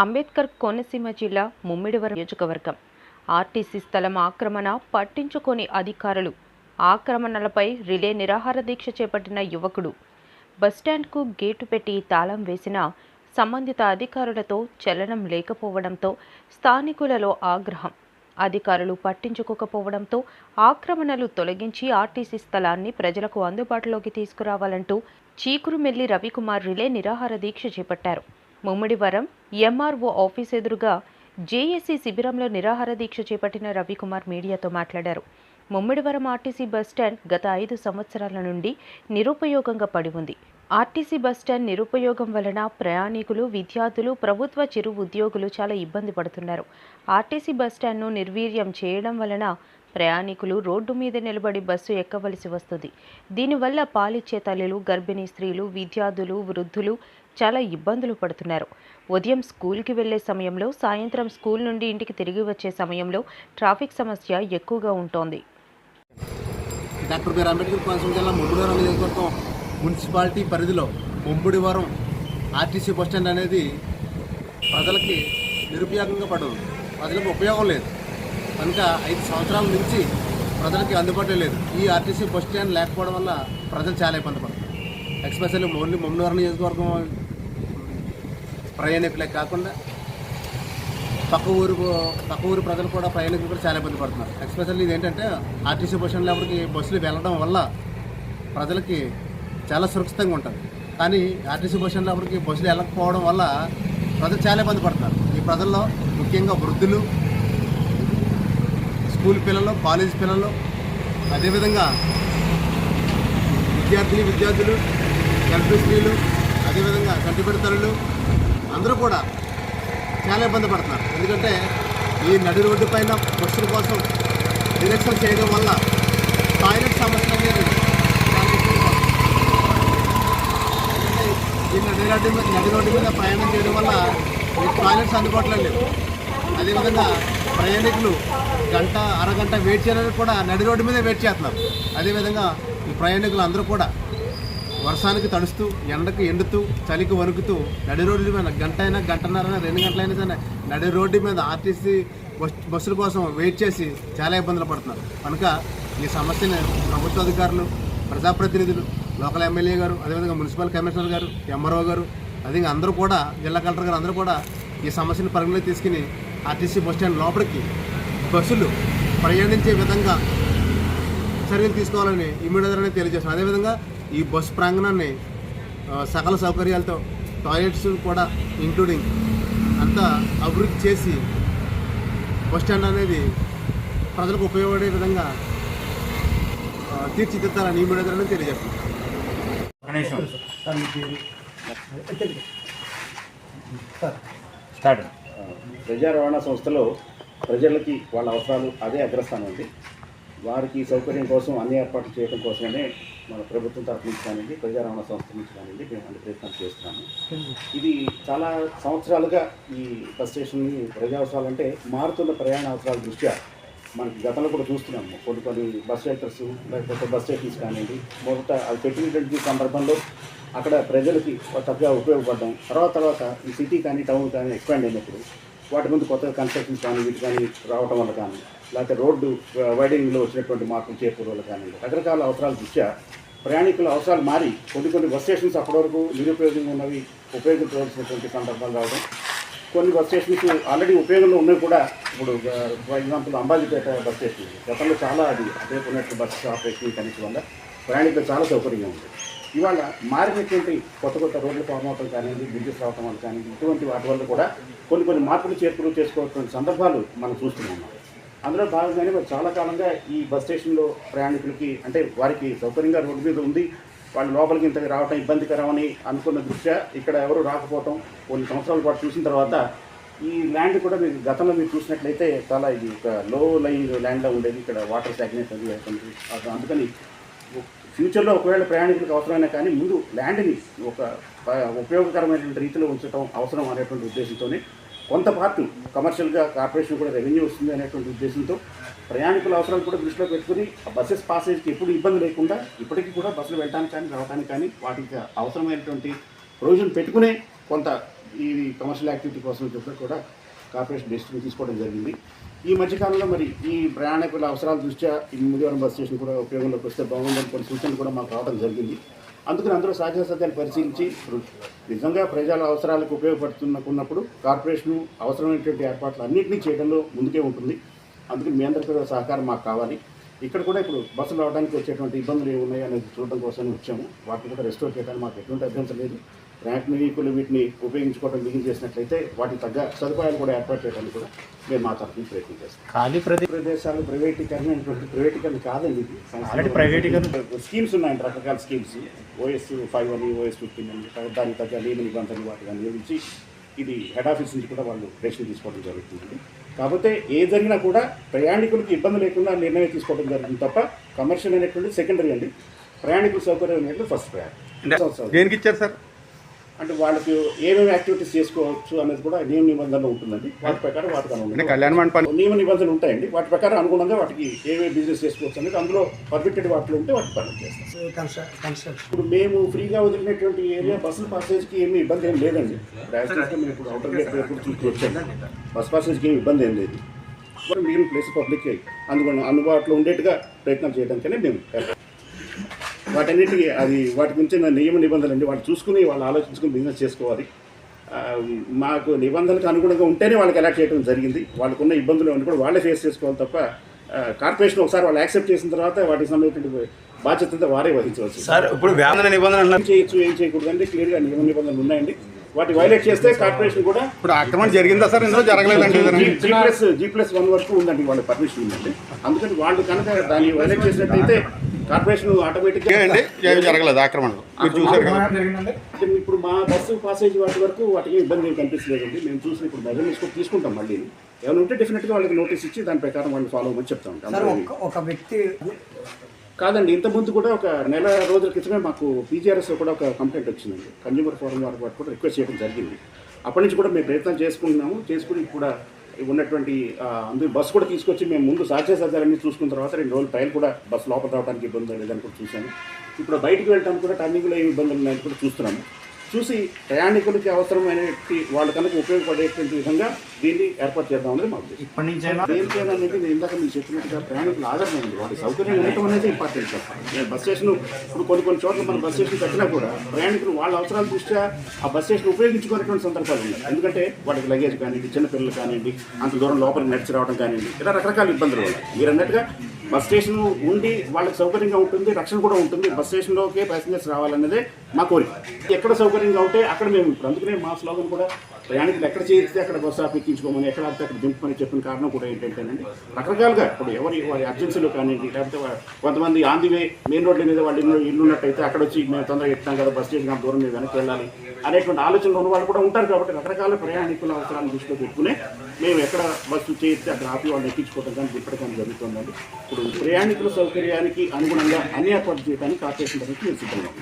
అంబేద్కర్ కోనసీమ జిల్లా ముమ్మిడివరం నియోజకవర్గం. ఆర్టీసీ స్థలం ఆక్రమణ పట్టించుకొని అధికారులు. ఆక్రమణలపై రిలే నిరాహార దీక్ష చేపట్టిన యువకుడు. బస్టాండ్కు గేటు పెట్టి తాళం వేసిన సంబంధిత అధికారులతో చలనం లేకపోవడంతో స్థానికులలో ఆగ్రహం. అధికారులు పట్టించుకోకపోవడంతో ఆక్రమణలు తొలగించి ఆర్టీసీ స్థలాన్ని ప్రజలకు అందుబాటులోకి తీసుకురావాలంటూ చీకురుమెల్లి రవికుమార్ రిలే నిరాహార దీక్ష చేపట్టారు. ముమ్మిడివరం ఎంఆర్ఓ ఆఫీస్ ఎదురుగా జేఏసీ శిబిరంలో నిరాహార దీక్ష చేపట్టిన రవికుమార్ మీడియాతో మాట్లాడారు. ముమ్మిడివరం ఆర్టీసీ బస్టాండ్ గత ఐదు సంవత్సరాల నుండి నిరుపయోగంగా పడి ఉంది. ఆర్టీసీ బస్టాండ్ నిరుపయోగం వలన ప్రయాణికులు విద్యార్థులు ప్రభుత్వ చిరు ఉద్యోగులు చాలా ఇబ్బంది పడుతున్నారు. ఆర్టీసీ బస్టాండ్ను నిర్వీర్యం చేయడం వలన ప్రయాణికులు రోడ్డు మీద నిలబడి బస్సు ఎక్కవలసి వస్తుంది. దీనివల్ల పాలిచ్చే తల్లులు గర్భిణీ స్త్రీలు విద్యార్థులు వృద్ధులు చాలా ఇబ్బందులు పడుతున్నారు. ఉదయం స్కూల్కి వెళ్ళే సమయంలో సాయంత్రం స్కూల్ నుండి ఇంటికి తిరిగి వచ్చే సమయంలో ట్రాఫిక్ సమస్య ఎక్కువగా ఉంటోంది. డాక్టర్ బిఆర్ అంబేద్కర్ కోనసీమ జిల్లా ముమ్మిడివరం నియోజకవర్గం మున్సిపాలిటీ పరిధిలో ముంబుడివరం ఆర్టీసీ బస్ స్టాండ్ అనేది ప్రజలకి నిరుపయోగంగా పడదు ప్రజలకు ఉపయోగం లేదు. కనుక ఐదు సంవత్సరాల నుంచి ప్రజలకి అందుబాటులో లేదు. ఈ ఆర్టీసీ బస్ స్టాండ్ లేకపోవడం వల్ల ప్రజలు చాలా ఇబ్బంది పడతారు ఎక్స్పెషల్లీ ఓన్లీ ముమ్మిడివరం నియోజకవర్గం ప్రయాణికులే కాకుండా పక్క ఊరు పక్క ఊరు ప్రజలు కూడా ప్రయాణికులు కూడా చాలా ఇబ్బంది పడుతున్నారు. ఎక్స్పెషల్లీ ఇదేంటంటే ఏంటంటే ఆర్టీసీ బస్ స్టాండ్ బస్సులు వెళ్ళడం వల్ల ప్రజలకి చాలా సురక్షితంగా ఉంటుంది. కానీ ఆర్టీసీ బస్ స్టాండ్ బస్సులు వెళ్ళకపోవడం వల్ల ప్రజలు చాలా ఇబ్బంది పడుతున్నారు. ఈ ప్రజల్లో ముఖ్యంగా వృద్ధులు స్కూల్ పిల్లలు కాలేజ్ పిల్లలు అదేవిధంగా విద్యార్థిని విద్యార్థులు గర్భిణీ స్త్రీలు అదేవిధంగా కంటిపెడతలు అందరూ కూడా చాలా ఇబ్బంది పడుతున్నారు. ఎందుకంటే ఈ నడి రోడ్డు పైన బస్సుల కోసం డిరెక్షన్ చేయడం వల్ల టాయిలెట్ సమస్య అనేది ఈ నడి రోడ్డు మీద నడి రోడ్డు మీద ప్రయాణం చేయడం వల్ల ఈ టాయిలెట్స్ అందుబాటులో లేవు. అదేవిధంగా ప్రయాణికులు గంట అరగంట వెయిట్ చేయడానికి కూడా నడి రోడ్డు మీదే వెయిట్ చేస్తున్నారు. అదేవిధంగా ఈ ప్రయాణికులు అందరూ కూడా వర్షానికి తడుస్తూ ఎండకు ఎండుతూ చలికి వణుకుతూ నడి రోడ్డు మీద గంట అయినా గంటన్నర రెండు గంటలైనా సరే నడి రోడ్డు మీద ఆర్టీసీ బస్సుల కోసం వెయిట్ చేసి చాలా ఇబ్బందులు పడుతున్నారు. కనుక ఈ సమస్యని ప్రభుత్వ అధికారులు ప్రజాప్రతినిధులు లోకల్ ఎమ్మెల్యే గారు అదేవిధంగా మున్సిపల్ కమిషనర్ గారు ఎంఆర్ఓ గారు అదేవిధంగా అందరూ కూడా జిల్లా కలెక్టర్ గారు అందరూ కూడా ఈ సమస్యను పరిగణలోకి తీసుకుని ఆర్టీసీ బస్ స్టాండ్ లోపలికి బస్సులు ప్రయాణించే విధంగా చర్యలు తీసుకోవాలని ఇమ్మీడియట్గానే తెలియజేస్తాం అదేవిధంగా ఈ బస్ ప్రాంగణాన్ని సకల సౌకర్యాలతో టాయిలెట్స్ కూడా ఇంక్లూడింగ్ అంతా అభివృద్ధి చేసి బస్ స్టాండ్ అనేది ప్రజలకు ఉపయోగపడే విధంగా తీర్చిదిద్దాలని ఇమ్మీడియట్గానే తెలియజేస్తాం గణేశం స్టార్ట్. ప్రజా రవాణా సంస్థలో ప్రజలకి వాళ్ళ అవసరాలు అదే అగ్రస్థానం ఉంది. వారికి సౌకర్యం కోసం అన్ని ఏర్పాట్లు చేయడం కోసమే మన ప్రభుత్వం తరఫు నుంచి కానివ్వండి ప్రజా రవాణా సంస్థ నుంచి కానివ్వండి మేము అన్ని ప్రయత్నాలు చేస్తున్నాము. ఇది చాలా సంవత్సరాలుగా ఈ బస్ స్టేషన్ని ప్రజా అవసరాలు అంటే మారుతున్న ప్రయాణ అవసరాల దృష్ట్యా మనకి గతంలో కూడా చూస్తున్నాము. కొన్ని కొన్ని బస్ షెల్టర్స్ లేకపోతే బస్ స్టేషన్స్ కానివ్వండి మొదట అవి పెట్టినటువంటి సందర్భంలో అక్కడ ప్రజలకి చక్కగా ఉపయోగపడడం తర్వాత తర్వాత ఈ సిటీ కానీ టౌన్ కానీ ఎక్స్పాండ్ అయినప్పుడు వాటి ముందు కొత్త కన్స్ట్రక్షన్స్ కానీ వీటి కానీ రావటం వల్ల కానీ లేకపోతే రోడ్డు వైడింగ్లో వచ్చినటువంటి మార్పులు చేకూరు వల్ల కానీ రకరకాల అవసరాల దృష్ట్యా ప్రయాణికుల అవసరాలు మారి కొన్ని కొన్ని బస్ స్టేషన్స్ అప్పటివరకు నిరుపయోగంగా ఉన్నవి ఉపయోగించవలసినటువంటి సందర్భాలు రావడం. కొన్ని బస్ స్టేషన్స్ ఆల్రెడీ ఉపయోగంలో ఉన్నవి కూడా ఇప్పుడు for example Ambajipeta bus station గతంలో చాలా అది అదే ఉన్నట్టు బస్ ఆపరేషన్ కనెక్షన్ వల్ల ప్రయాణికులు చాలా సౌకర్యంగా ఉంది. ఇవాళ మారినటువంటి కొత్త కొత్త రోడ్లు ఫామ్ అవటం కానివ్వండి బ్రిడ్జెస్ రావటం వల్ల కానివ్వండి ఇటువంటి వాటి వల్ల కూడా కొన్ని కొన్ని మార్పులు చేర్పులు చేసుకోవాల్సిన సందర్భాలు మనం చూస్తున్నాం. అందులో భాగంగానే మరి చాలా కాలంగా ఈ బస్ స్టేషన్లో ప్రయాణికులకి అంటే వారికి సౌకర్యంగా రోడ్డు మీద ఉంది. వాళ్ళు లోపలికి ఇంత రావటం ఇబ్బందికరమని అనుకున్న దృష్ట్యా ఇక్కడ ఎవరు రాకపోవటం కొన్ని సంవత్సరాల పాటు చూసిన తర్వాత ఈ ల్యాండ్ కూడా మీరు గతంలో మీరు చూసినట్లయితే చాలా ఇది ఒక లో లైన్ ల్యాండ్లో ఉండేది. ఇక్కడ వాటర్ స్టాగ్నేట్ అది అందుకని ఫ్యూచర్లో ఒకవేళ ప్రయాణికులకు అవసరమైనా కానీ ముందు ల్యాండ్ని ఒక ఉపయోగకరమైనటువంటి రీతిలో ఉంచడం అవసరం అనేటువంటి ఉద్దేశంతోనే కొంత పార్టీ కమర్షియల్గా కార్పొరేషన్ కూడా రెవెన్యూ వస్తుంది అనేటువంటి ఉద్దేశంతో ప్రయాణికుల అవసరాలు కూడా దృష్టిలో పెట్టుకుని ఆ బస్సెస్ పాసేజ్కి ఎప్పుడు ఇబ్బంది లేకుండా ఇప్పటికీ కూడా బస్సులు వెళ్ళడానికి కానీ రావడానికి కానీ వాటికి అవసరమైనటువంటి ప్రొవిజన్ పెట్టుకునే కొంత ఈ కమర్షియల్ యాక్టివిటీ కోసం చెప్పి కూడా కార్పొరేషన్ డెసిషన్ తీసుకోవడం జరిగింది. ఈ మధ్యకాలంలో మరి ఈ ప్రయాణికుల అవసరాల దృష్ట్యా ఈ ముదివరం బస్ స్టేషన్ కూడా ఉపయోగంలోకి వస్తే బాగుందని కొన్ని సూచనలు కూడా మాకు రావడం జరిగింది. అందుకని అందరూ సాధ్యాసాధ్యాలు పరిశీలించి నిజంగా ప్రజల అవసరాలకు ఉపయోగపడుతున్నప్పుడు కార్పొరేషన్ అవసరమైనటువంటి ఏర్పాట్లు అన్నింటినీ చేయడంలో ముందుకే ఉంటుంది. అందుకని మీ అందరికీ సహకారం మాకు కావాలి. ఇక్కడ కూడా ఇప్పుడు బస్సులు రావడానికి వచ్చేటువంటి ఇబ్బందులు ఏమున్నాయి అనేది చూడడం కోసం వచ్చాము. వాటిని కూడా రెస్టోర్ చేయడానికి మాకు ఎటువంటి అభ్యంతరం లేదు. ప్రయాణికులు వీటిని ఉపయోగించుకోవడం బిగిన్ చేసినట్లయితే వాటికి తగ్గ సదుపాయాలు కూడా ఏర్పాటు చేయడానికి కూడా మేము మా తరఫున ప్రయత్నం చేస్తాం. ఖాళీ ప్రతి ప్రదేశాలు ప్రైవేటీకరణ ప్రైవేటీకరణ కాదండి ఇది. ఆల్రెడీ ప్రైవేటీకరణ స్కీమ్స్ ఉన్నాయండి రకరకాల స్కీమ్స్. ఓఎస్ ఫైవ్ అని ఓఎస్ ఫిఫ్టీన్ అని దానికి తగ్గ నియమ నిబంధనలు వాటిని నియమించి ఇది హెడ్ ఆఫీస్ నుంచి కూడా వాళ్ళు డెసిషన్ తీసుకోవడం జరుగుతుంది కాకపోతే ఏ జరిగినా కూడా ప్రయాణికులకు ఇబ్బంది లేకుండా నిర్ణయం తీసుకోవడం జరుగుతుంది తప్ప కమర్షియల్ అనేటువంటి సెకండరీ అండి. ప్రయాణికుల సౌకర్యం అనేటువంటి ఫస్ట్ ప్రయారిటీ. దేనికి ఇచ్చారు సార్? అంటే వాళ్ళకి ఏమేమి యాక్టివిటీస్ చేసుకోవచ్చు అనేది కూడా నియమ నిబంధనలు ఉంటుందండి. వాటి ప్రకారం వాటికి అనుగుణంగా కళ్యాణ మండపాన్ని నియమ నిబంధనలు ఉంటాయండి. వాటి ప్రకారం అనుగుణంగా వాటికి ఏమేమి బిజినెస్ చేసుకోవచ్చు అనేది అందులో పర్మిటెడ్ వాటిలో ఉంటే వాటికి పర్మిట్ చేస్తాం. ఇప్పుడు మేము ఫ్రీగా వదిలినటువంటి ఏరియా బస్సుల పాసేజ్కి ఏమీ ఇబ్బంది ఏం లేదండి. మేము ఇప్పుడు అవుటర్ గేట్ చూసి వచ్చాము బస్ పాసేజ్కి ఏమి ఇబ్బంది ఏం లేదు. మరి మిగిలిన ప్లేస్ పబ్లిక్ అందుకని అందుబాటులో ఉండేట్టుగా ప్రయత్నం చేయడానికనే మేము వాటన్నిటికీ అది వాటి గురించి నా నియమ నిబంధనలు అండి వాళ్ళు చూసుకుని వాళ్ళు ఆలోచించుకుని బిజినెస్ చేసుకోవాలి. మాకు నిబంధనలకు అనుగుణంగా ఉంటేనే వాళ్ళకి అలర్ట్ చేయడం జరిగింది. వాళ్ళకున్న ఇబ్బందులు అన్నీ కూడా వాళ్ళే ఫేస్ చేసుకోవాలి తప్ప కార్పొరేషన్ ఒకసారి వాళ్ళు యాక్సెప్ట్ చేసిన తర్వాత వాటికి సంబంధించిన బాధ్యత అంతా వారే వహించవచ్చు సార్ ఇప్పుడు వేతన నిబంధన అన్నారు ఏం చేయొచ్చు ఏం చేయకూడదు అంటే క్లియర్గా నియమ నిబంధనలు ఉన్నాయండి. వాటి వైలేట్ చేస్తే కార్పొరేషన్ కూడా ఇప్పుడు ఆక్రమణ జరిగిందా సార్? ఇందులో జరగలేదండి G plus G plus one వరకు ఉందండి వాళ్ళ పర్మిషన్ ఉందండి. అందుకని వాళ్ళు కనుక దాన్ని వైలేట్ చేసినట్టయితే కార్పొరేషన్ ఆటోమేటిక్గా అండి ఏమి జరగలేదు ఆక్రమణ మీరు చూసారు కదా. ఇప్పుడు మా బస్సు పాసేజ్ వాటి వరకు వాటికి ఇబ్బంది కనిపించలేదండి. మేము చూసి ఇప్పుడు మెజర్మెంట్స్ కూడా తీసుకుంటాం మళ్ళీ. ఏమైనా ఉంటే డెఫినెట్గా వాళ్ళకి నోటీస్ ఇచ్చి దాని ప్రకారం వాళ్ళు ఫాలో అవ్వమని చెప్తాం సార్ ఒక ఒక వ్యక్తి కాదండి ఇంతకుముందు కూడా ఒక నెల రోజుల క్రితమే మాకు పీజీఆర్ఎస్ కూడా ఒక కంప్లైంట్ వచ్చిందండి. కన్జ్యూమర్ ఫోరం వారి వారు కూడా రిక్వెస్ట్ చేయడం జరిగింది. అప్పటి నుంచి కూడా మేము ప్రయత్నం చేసుకుంటున్నాము. చేసుకుని కూడా ఉన్నటువంటి అందరూ బస్సు కూడా తీసుకొచ్చి మేము ముందు సాధ్య సాధ్యాలన్నీ చూసుకున్న తర్వాత రెండు రోజులు ట్రైన్ కూడా బస్సు లోపల రావడానికి ఇబ్బంది లేదని కూడా చూశాను. ఇప్పుడు బయటికి వెళ్ళడానికి కూడా టర్నింగ్లో ఏమి ఇబ్బందులు ఉన్నాయని కూడా చూస్తున్నాము. చూసి ప్రయాణికులకి అవసరమైన వాళ్ళు కనుక ఉపయోగపడేటువంటి విధంగా దీన్ని ఏర్పాటు చేద్దాం అనేది మా ఉద్దేశం. ఇప్పటి నుంచైనా దేనికైనా అనేది నేను ఇందాక మీకు చెప్పినట్టుగా ప్రయాణికులు ఆదరణ వాటి సౌకర్యం ఉండటం అనేది ఇంపార్టెంట్ సార్. నేను బస్ స్టేషన్ ఇప్పుడు కొన్ని కొన్ని చోట్ల మనం బస్ స్టేషన్ కట్టినా కూడా ప్రయాణికులు వాళ్ళ అవసరాల దృష్ట్యా ఆ బస్ స్టేషన్ ఉపయోగించుకునేటువంటి సందర్భాలు ఉన్నాయి. ఎందుకంటే వాటికి లగేజ్ కానివ్వండి చిన్నపిల్లలు కానివ్వండి అంత దూరం లోపలికి నడిచి రావడం కానివ్వండి ఇలా రకరకాల ఇబ్బందులు ఉన్నాయి. మీరు అన్నట్టుగా బస్ స్టేషన్ ఉండి వాళ్ళకి సౌకర్యంగా ఉంటుంది రక్షణ కూడా ఉంటుంది బస్ స్టేషన్లోకే ప్యాసింజర్స్ రావాలన్నదే మా కోరిక. ఎక్కడ సౌకర్యంగా ఉంటే అక్కడ మేము ఇప్పుడు అందుకనే మా స్లోగన్ కూడా ప్రయాణికులు ఎక్కడ చేరిస్తే అక్కడ బస్సు ఆఫ్ ఎక్కించుకోమని ఎక్కడ ఆపితే అక్కడ దింపమని చెప్పిన కారణం కూడా ఏంటంటేనండి రకరకాలుగా ఇప్పుడు ఎవరి వారి అర్జెన్సీలో కానివ్వండి లేకపోతే కొంతమంది ఆన్ మెయిన్ రోడ్ల మీద వాళ్ళు ఇల్లు ఇల్లు ఉన్నట్టయితే అక్కడ వచ్చి మేము తొందరగా ఎక్కుతాం కదా బస్ స్టేషన్ దూరం మీద వెనక్కి వెళ్ళాలి అనేటువంటి ఆలోచనలు ఉన్న వాళ్ళు కూడా ఉంటారు కాబట్టి రకరకాల ప్రయాణికుల అవసరాన్ని దృష్టిలో పెట్టుకునే మేము ఎక్కడ బస్సు చేస్తే అక్కడ ఆపి వాళ్ళు ఎక్కించుకోవడం కానీ దిప్పడం జరుగుతుందండి. ఇప్పుడు ప్రయాణికుల సౌకర్యానికి అనుగుణంగా అన్ని ఏర్పాటు చేయడానికి కార్పొరేషన్ తరఫు సిద్ధంగా